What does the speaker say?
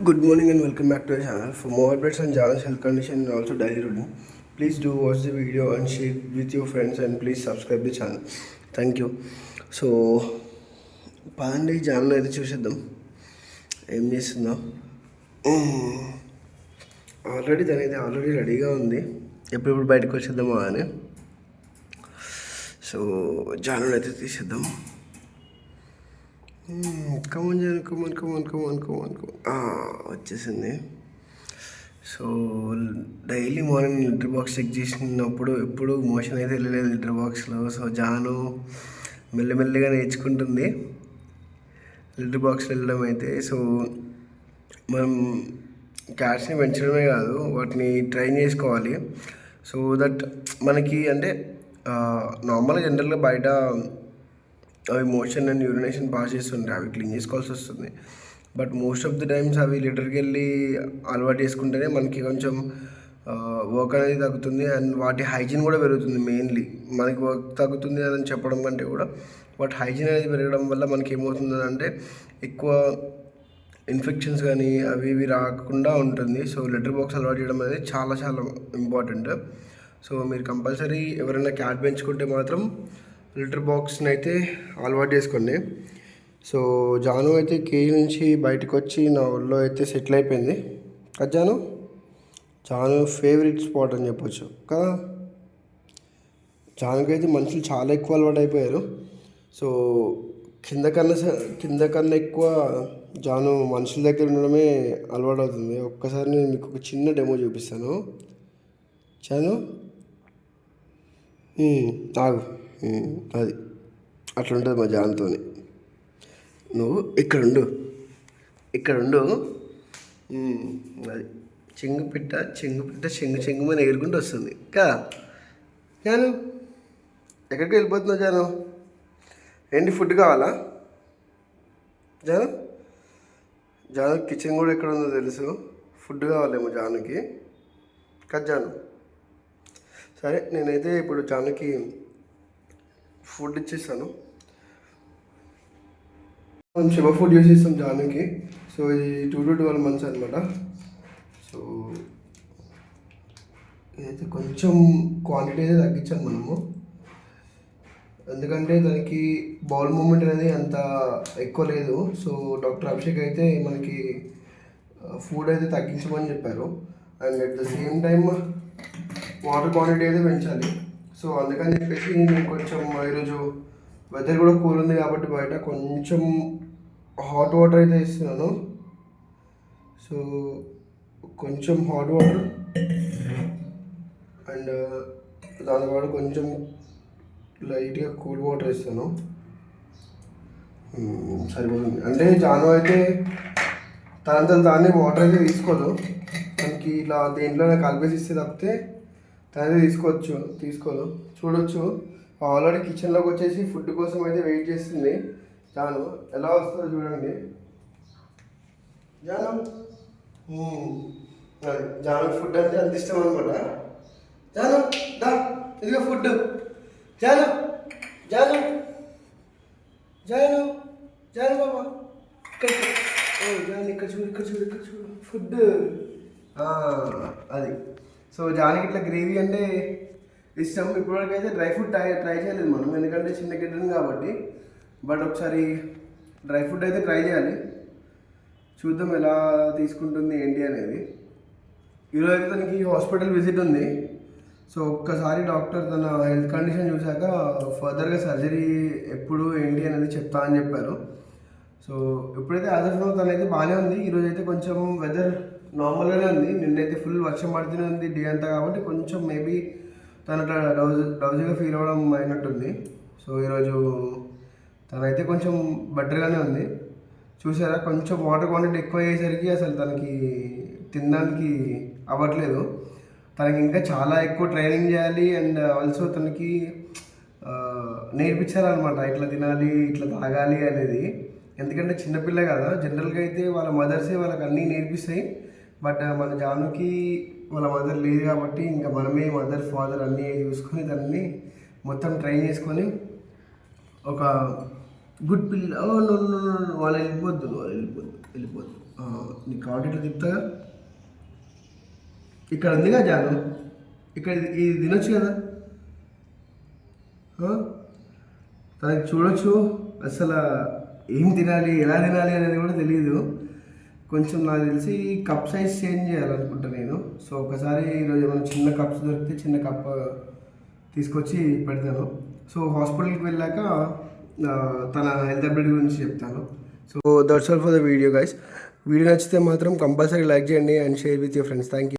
Good morning and welcome back to the channel. For more updates on Jana's health condition and also daily routine, please do watch the video and share with your friends and please subscribe the channel. Thank you. So పదండి జానల్ అయితే చూసేద్దాం ఏం చేస్తుందో already తనైతే already రెడీగా ఉంది ఎప్పుడెప్పుడు బయటకు వచ్చేద్దామా అని సో జానల్ అయితే తీసేద్దాం come on John come on come on come on come on వచ్చేసింది. So daily morning litter box check చేసినప్పుడు ఎప్పుడు మోషన్ అయితే వెళ్ళలేదు లిటర్ బాక్స్లో సో జాను మెల్లమెల్లిగా నేర్చుకుంటుంది లిటర్ బాక్స్లో వెళ్ళడం అయితే. సో మనం క్యాట్స్ని పెంచడమే కాదు వాటిని ట్రైన్ చేసుకోవాలి. సో దట్ మనకి అంటే నార్మల్గా జనరల్గా బయట అవి మోషన్ అండ్ యూరినేషన్ పాస్ చేస్తుంటాయి అవి క్లీన్ చేసుకోవాల్సి వస్తుంది. But most of the times అవి లీటర్కి వెళ్ళి అలవాటు చేసుకుంటేనే మనకి కొంచెం వర్క్ అనేది తగ్గుతుంది అండ్ వాటి హైజీన్ కూడా పెరుగుతుంది మెయిన్లీ మనకి వర్క్ తగ్గుతుంది అని చెప్పడం కంటే కూడా వాటి హైజీన్ అనేది పెరగడం వల్ల మనకి ఏమవుతుంది అంటే ఎక్కువ ఇన్ఫెక్షన్స్ కానీ అవి ఇవి రాకుండా ఉంటుంది. సో లెటర్ బాక్స్ అలవాటు చేయడం అనేది చాలా చాలా ఇంపార్టెంట్ సో మీరు కంపల్సరీ ఎవరైనా క్యాట్ పెంచుకుంటే మాత్రం లిటర్ బాక్స్ని అయితే అలవాటు చేసుకోండి. సో జాను అయితే కేజీ నుంచి బయటకు వచ్చి నా ఒళ్ళో అయితే సెటిల్ అయిపోయింది. కదా జాను? జాను ఫేవరెట్ స్పాట్ అని చెప్పొచ్చు. కదా? జానుకైతే మనుషులు చాలా ఎక్కువ అలవాటు అయిపోయారు. సో కింద కన్నా కింద కన్నా ఎక్కువ జాను మనుషుల దగ్గర ఉండడమే అలవాటు అవుతుంది. ఒక్కసారి నేను మీకు ఒక చిన్న డెమో చూపిస్తాను. చాను ఆగు అది. అట్లా ఉంటుంది మా జాన్తో నువ్వు ఇక్కడుండు. ఇక్కడుండు. అది. చెంగు పిట్ట చెంగు పిట్ట చెంగు చెంగు ఎగురుకుంటూ వస్తుంది. కా? జాను ఎక్కడికి వెళ్ళిపోతున్నావు జాను? ఏంటి ఫుడ్ కావాలా? జాను? జాను కిచెన్ కూడా ఎక్కడ ఉందో తెలుసు. ఫుడ్ కావాలేమో జానుకి. కదా జాను. సరే నేనైతే ఇప్పుడు జానుకి ఫుడ్ ఇచ్చేస్తాను మనం శివ ఫుడ్ యూస్ చేస్తాం జానుకి. సో ఇది టూ టు ట్వెల్వ్ మంత్స్ అనమాట సో ఇదైతే కొంచెం క్వాంటిటీ అయితే తగ్గించాను మనము. ఎందుకంటే దానికి బౌల్ మూమెంట్ అనేది అంత ఎక్కువ లేదు. సో డాక్టర్ అభిషేక్ అయితే మనకి ఫుడ్ అయితే తగ్గించమని చెప్పారు. And at the same time water quantity అయితే పెంచాలి. సో అందుకని చెప్పేసి నేను కొంచెం ఈరోజు వెదర్ కూడా కూల్ ఉంది కాబట్టి బయట కొంచెం హాట్ వాటర్ అయితే ఇస్తున్నాను. సో కొంచెం హాట్ వాటర్ అండ్ దానిపాటు కొంచెం లైట్గా కూల్ వాటర్ ఇస్తాను. Hmm, సరిపోతుంది. అంటే జాను అయితే తనంతా దాన్ని వాటర్ అయితే తీసుకోదు. మనకి ఇలా దేంట్లోనే కలిపేసి ఇస్తే తప్పితే తనైతే తీసుకోవచ్చు తీసుకోదు. చూడొచ్చు. ఆల్రెడీ కిచెన్లోకి వచ్చేసి ఫుడ్ కోసం అయితే వెయిట్ చేస్తుంది. జాను ఎలా వస్తుందో చూడండి. జాను? అది, జాను ఫుడ్ అంటే అంత ఇష్టం అనమాట జాను దా ఇదిగో ఫుడ్ జాను జాను జాను జాను బాబా ఇక్కడ జాను ఇక్కడ చూడు ఇక్కడ చూడు ఇక్కడ చూడు. ఫుడ్ అది. సో జానికి ఇట్లా గ్రేవీ అంటే ఇష్టం. ఇప్పటివరకు అయితే డ్రై ఫ్రూట్ ట్రై ట్రై చేయలేదు మనం. ఎందుకంటే చిన్న గిడ్డను కాబట్టి. బట్ ఒకసారి డ్రై ఫ్రూట్ అయితే ట్రై చేయాలి. చూద్దాం ఎలా తీసుకుంటుంది ఏంటి అనేది. ఈరోజు అయితే తనకి హాస్పిటల్ విజిట్ ఉంది. సో ఒక్కసారి డాక్టర్ తన హెల్త్ కండిషన్ చూశాక ఫర్దర్గా సర్జరీ ఎప్పుడు ఏంటి అనేది చెప్తా అని చెప్పారు. సో ఇప్పుడైతే యాజ్ ఆఫ్ నో తనైతే బాగానే ఉంది. ఈరోజు అయితే కొంచెం వెదర్ నార్మల్గానే ఉంది. నిన్నైతే ఫుల్ వర్షం పడుతూనే ఉంది డే అంతా కాబట్టి కొంచెం మేబీ తన డౌజ్ డౌజీగా ఫీల్ అవ్వడం అయినట్టుంది. సో ఈరోజు తనైతే కొంచెం బెటర్గానే ఉంది. చూసారా? కొంచెం వాటర్ క్వాంటిటీ ఎక్కువ అయ్యేసరికి అసలు తనకి తినడానికి అవ్వట్లేదు. తనకి ఇంకా చాలా ఎక్కువ ట్రైనింగ్ చేయాలి అండ్ ఆల్సో తనకి నేర్పించాలన్నమాట. ఇట్లా తినాలి ఇట్లా తాగాలి అనేది. ఎందుకంటే చిన్నపిల్ల కదా. జనరల్గా అయితే వాళ్ళ మదర్సే వాళ్ళకి అన్నీ నేర్పిస్తాయి. బట్ మన జానుకి వాళ్ళ మదర్ లేదు కాబట్టి ఇంకా మనమే మదర్ ఫాదర్ అన్నీ చూసుకొని దాన్ని మొత్తం ట్రైన్ చేసుకొని ఒక గుడ్ పిల్ల వాళ్ళు వెళ్ళిపోద్దు వాళ్ళు వెళ్ళిపోద్దు వెళ్ళిపోద్దు. నీ నీకు కాబట్టి తిప్పుతా ఇక్కడ ఉందిగా జాను. ఇక్కడ ఇది- తినొచ్చు కదా? తనకి చూడొచ్చు. అసలు ఏం తినాలి ఎలా తినాలి అనేది కూడా తెలియదు కొంచెం నాకు తెలిసి కప్ సైజ్ చేంజ్ చేయాలనుకుంటా నేను. సో ఒకసారి ఈరోజు ఏమైనా చిన్న కప్స్ దొరికితే చిన్న కప్ తీసుకొచ్చి పెడతాను. సో హాస్పిటల్కి వెళ్ళాక తన హెల్త్ అప్డేట్ గురించి చెప్తాను. So that's all for the video guys video నచ్చితే మాత్రం కంపల్సరీ లైక్ చేయండి and share with your friends. Thank you